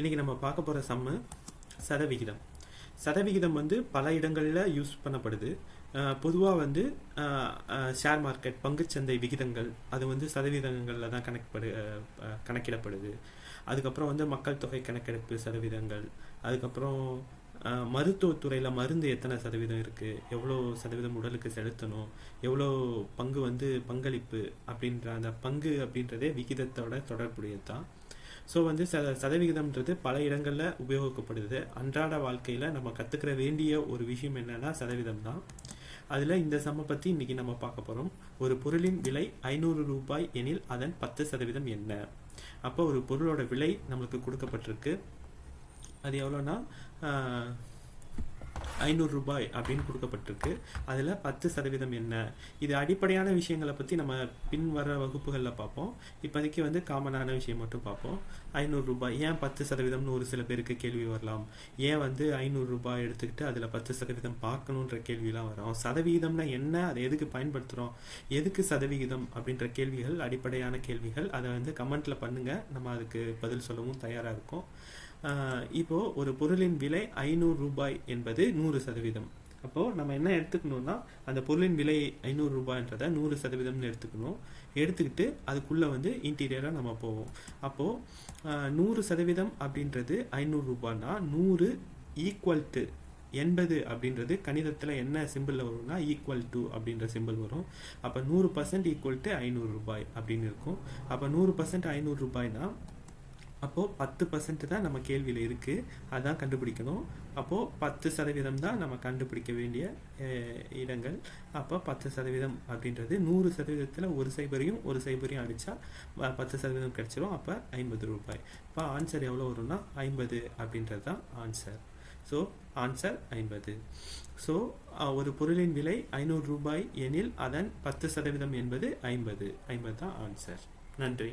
இன்றைக்கி நம்ம பார்க்க போகிற சம்மு சதவிகிதம். சதவிகிதம் வந்து பல இடங்களில் யூஸ் பண்ணப்படுது. பொதுவாக வந்து ஷேர் மார்க்கெட் பங்குச்சந்தை விகிதங்கள் அது வந்து சதவீதங்களில் தான் கணக்கப்படு கணக்கிடப்படுது. அதுக்கப்புறம் வந்து மக்கள் தொகை கணக்கெடுப்பு சதவீதங்கள் அதுக்கப்புறம் மருத்துவத்துறையில் மருந்து எத்தனை சதவீதம் இருக்குது எவ்வளோ சதவீதம் உடலுக்கு செலுத்தணும் எவ்வளோ பங்கு வந்து பங்களிப்பு அப்படின்ற அந்த பங்கு அப்படின்றதே விகிதத்தோட தொடர்புடையது தான் ஸோ வந்து ச சதவிகிதம்ன்றது பல இடங்களில் உபயோகிக்கப்படுது. அன்றாட வாழ்க்கையில் நம்ம கற்றுக்கிற வேண்டிய ஒரு விஷயம் என்னன்னா சதவீதம் தான் அதில் இந்த சம்ம பற்றி இன்னைக்கு நம்ம பார்க்க போகிறோம் ஒரு பொருளின் விலை ஐநூறு ரூபாய் எனில் அதன் பத்து சதவீதம் என்ன? அப்போ ஒரு பொருளோட விலை நம்மளுக்கு கொடுக்கப்பட்டிருக்கு. அது எவ்வளோன்னா ஐநூறு ரூபாய் அப்படின்னு கொடுக்கப்பட்டிருக்கு. அதில் பத்து சதவீதம் என்ன? இது அடிப்படையான விஷயங்களை பற்றி நம்ம பின்வர வகுப்புகளில் பார்ப்போம். இப்போதைக்கு வந்து காமனான விஷயம் மட்டும் பார்ப்போம். ஐநூறு ரூபாய் ஏன் பத்து சதவீதம்னு ஒரு சில பேருக்கு கேள்வி வரலாம். ஏன் வந்து ஐநூறு ரூபாய் எடுத்துக்கிட்டு அதில் பத்து சதவீதம் பார்க்கணுன்ற கேள்விலாம் வரும். சதவீதம்னா என்ன? அதை எதுக்கு பயன்படுத்துகிறோம் எதுக்கு சதவிகிதம் அப்படின்ற கேள்விகள் அடிப்படையான கேள்விகள் அதை வந்து கமெண்ட்டில் பண்ணுங்கள் நம்ம அதுக்கு பதில் சொல்லவும் தயாராக இருக்கும். இப்போது இப்போ ஒரு பொருளின் விலை ஐநூறு ரூபாய் என்பது நூறு சதவீதம். அப்போ நம்ம என்ன எடுத்துக்கணும்னா அந்த பொருளின் விலை ஐநூறு ரூபாய்ன்றதை நூறு சதவீதம்னு எடுத்துக்கணும். எடுத்துக்கிட்டு அதுக்குள்ளே வந்து இன்டீரியராக நம்ம போவோம். அப்போ நூறு சதவீதம் அப்படின்றது ஐநூறு ரூபாய்னா நூறு ஈக்குவல் டு எண்பது அப்படின்றது கணிதத்தில் என்ன சிம்பிளில் வரும்னா ஈக்குவல் டு அப்படின்ற சிம்பிள் வரும். அப்போ நூறு பர்சன்ட் ஈக்குவல் டு ஐநூறு ரூபாய் அப்படின்னு இருக்கும். அப்போ நூறு பர்சன்ட் ஐநூறு ரூபாய்னா அப்போது பத்து பர்சன்ட் தான் நம்ம கேள்வியில் இருக்குது அதான் கண்டுபிடிக்கணும். அப்போது பத்து சதவீதம் தான் நம்ம கண்டுபிடிக்க வேண்டிய இடங்கள். அப்போ பத்து சதவீதம் அப்படின்றது நூறு சதவீதத்தில் ஒரு சைபரையும் ஒரு சைபரையும் அடித்தா பத்து சதவீதம் கிடச்சிரும். அப்போ ஐம்பது ரூபாய். இப்போ ஆன்சர் எவ்வளோ வரும்னா ஐம்பது அப்படின்றது தான் ஆன்சர் ஸோ ஆன்சர் ஐம்பது. ஸோ ஒரு பொருளின் விலை ஐநூறு ரூபாய் எனில் அதன் பத்து சதவீதம் என்பது ஐம்பது. ஐம்பது தான் ஆன்சர் நன்றி.